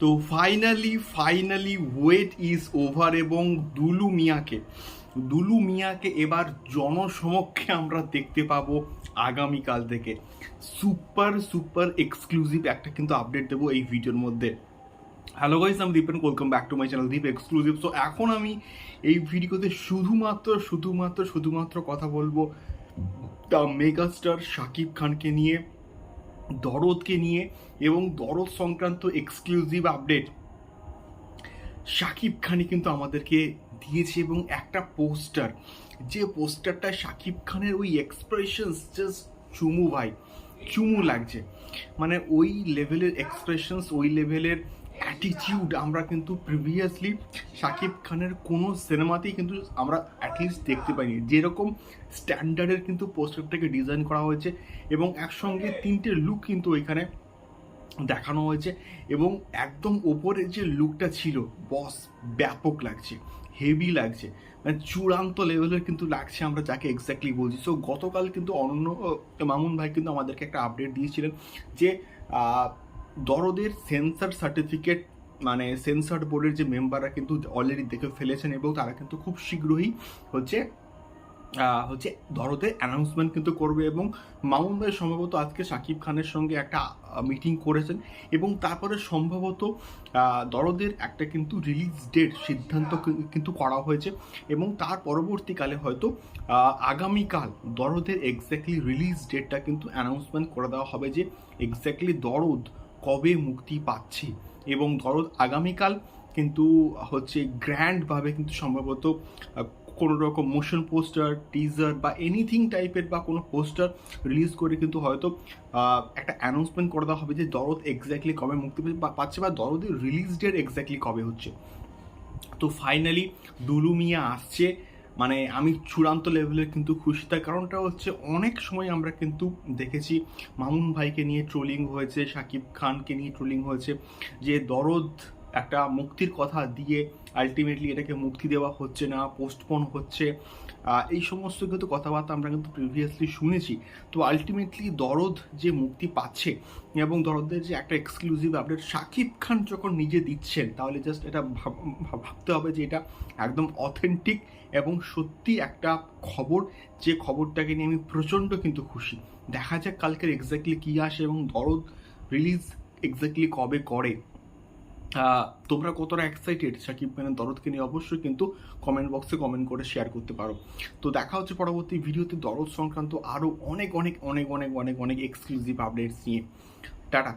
তো finally finally wait is over এবং দুলু মিয়াকে দুলু মিয়াকে এবার জনসমক্ষে আমরা দেখতে পাবো আগামীকাল থেকে। সুপার সুপার এক্সক্লুসিভ একটা কিন্তু আপডেট দেবো এই ভিডিওর মধ্যে। হ্যালো গাইস আমি Dipen welcome back to my channel Deep exclusive so এখন আমি এই ভিডিওতে শুধুমাত্র শুধুমাত্র শুধুমাত্র কথা বলব দ্য মেগাস্টার শাকিব খানকে নিয়ে। দরদকে নিয়ে এবং দরদ সংক্রান্ত এক্সক্লুসিভ আপডেট শাকিব খানই কিন্তু আমাদেরকে দিয়েছে এবং একটা পোস্টার যে পোস্টারটা শাকিব খানের ওই এক্সপ্রেশনস জাস্ট চুমু ভাই, চুমু লাগছে। মানে ওই লেভেলের এক্সপ্রেশনস ওই লেভেলের অ্যাটিটিউড আমরা কিন্তু প্রিভিয়াসলি শাকিব খানের কোনো সিনেমাতেই কিন্তু আমরা অ্যাটলিস্ট দেখতে পাইনি। যেরকম স্ট্যান্ডার্ডের কিন্তু পোস্টারটাকে ডিজাইন করা হয়েছে এবং একসঙ্গে তিনটে লুক কিন্তু ওইখানে দেখানো হয়েছে এবং একদম ওপরে যে লুকটা ছিল বস ব্যাপক লাগছে হেভি লাগছে। মানে চূড়ান্ত লেভেলের কিন্তু লাগছে আমরা যাকে এক্স্যাক্টলি বলছি। সো গতকাল কিন্তু অনন্য মামুন ভাই কিন্তু আমাদেরকে একটা আপডেট দিয়েছিলেন যে দরদের সেন্সার সার্টিফিকেট মানে সেন্সার বোর্ডের যে মেম্বাররা কিন্তু অলরেডি দেখে ফেলেছেন এবং তারা কিন্তু খুব শীঘ্রই হচ্ছে হচ্ছে দরদের অ্যানাউন্সমেন্ট কিন্তু করবে এবং মামুন ভাই সম্ভবত আজকে শাকিব খানের সঙ্গে একটা মিটিং করেছেন এবং তারপরে সম্ভবত দরদের একটা কিন্তু রিলিজ ডেট সিদ্ধান্ত কিন্তু করা হয়েছে এবং তার পরবর্তীকালে হয়তো আগামীকাল দরদের এক্স্যাক্টলি রিলিজ ডেটটা কিন্তু অ্যানাউন্সমেন্ট করে দেওয়া হবে যে এক্স্যাক্টলি দরদ কবে মুক্তি পাচ্ছে? এবং দরদ আগামীকাল কিন্তু হচ্ছে গ্র্যান্ডভাবে কিন্তু সম্ভবত কোনো রকম মোশন পোস্টার টিজার বা এনিথিং টাইপের বা কোনো পোস্টার রিলিজ করে কিন্তু হয়তো একটা অ্যানাউন্সমেন্ট করে দেওয়া হবে যে দরদ এক্স্যাক্টলি কবে মুক্তি পাচ্ছে বা দরদের রিলিজ ডেট এক্স্যাক্টলি কবে হচ্ছে। তো ফাইনালি দুলু মিয়া আসছে মানে আমি চূড়ান্ত লেভেলে কিন্তু খুশি। তার কারণটা হচ্ছে অনেক সময় আমরা কিন্তু দেখেছি মামুন ভাইকে নিয়ে ট্রোলিং হয়েছে, সাকিব খানকে নিয়ে ট্রোলিং হয়েছে, যে দরদ একটা মুক্তির কথা দিয়ে আলটিমেটলি এটাকে মুক্তি দেওয়া হচ্ছে না পোস্টপোন হচ্ছে এই সমস্ত কিন্তু কথাবার্তা আমরা কিন্তু প্রিভিয়াসলি শুনেছি। তো আলটিমেটলি দরদ যে মুক্তি পাচ্ছে এবং দরদের যে একটা এক্সক্লুসিভ আপডেট শাকিব খান যখন নিজে দিচ্ছেন, তাহলে জাস্ট এটা ভাব- ভাব- ভাবতে হবে যে এটা একদম অথেন্টিক এবং সত্যি একটা খবর। যে খবরটাকে নিয়ে আমি প্রচণ্ড কিন্তু খুশি। দেখা যাক কালকের এক্স্যাক্টলি কী আসে এবং দরদ রিলিজ এক্স্যাক্টলি কবে করে। তোমরা কতটা এক্সাইটেড সাকিব খানের দরদকে নিয়ে অবশ্যই কিন্তু কমেন্ট বক্সে কমেন্ট করে শেয়ার করতে পারো। তো দেখা হচ্ছে পরবর্তী ভিডিওতে দরদ সংক্রান্ত আরও অনেক অনেক অনেক অনেক অনেক অনেক এক্সক্লুসিভ আপডেটস নিয়ে। টাটা।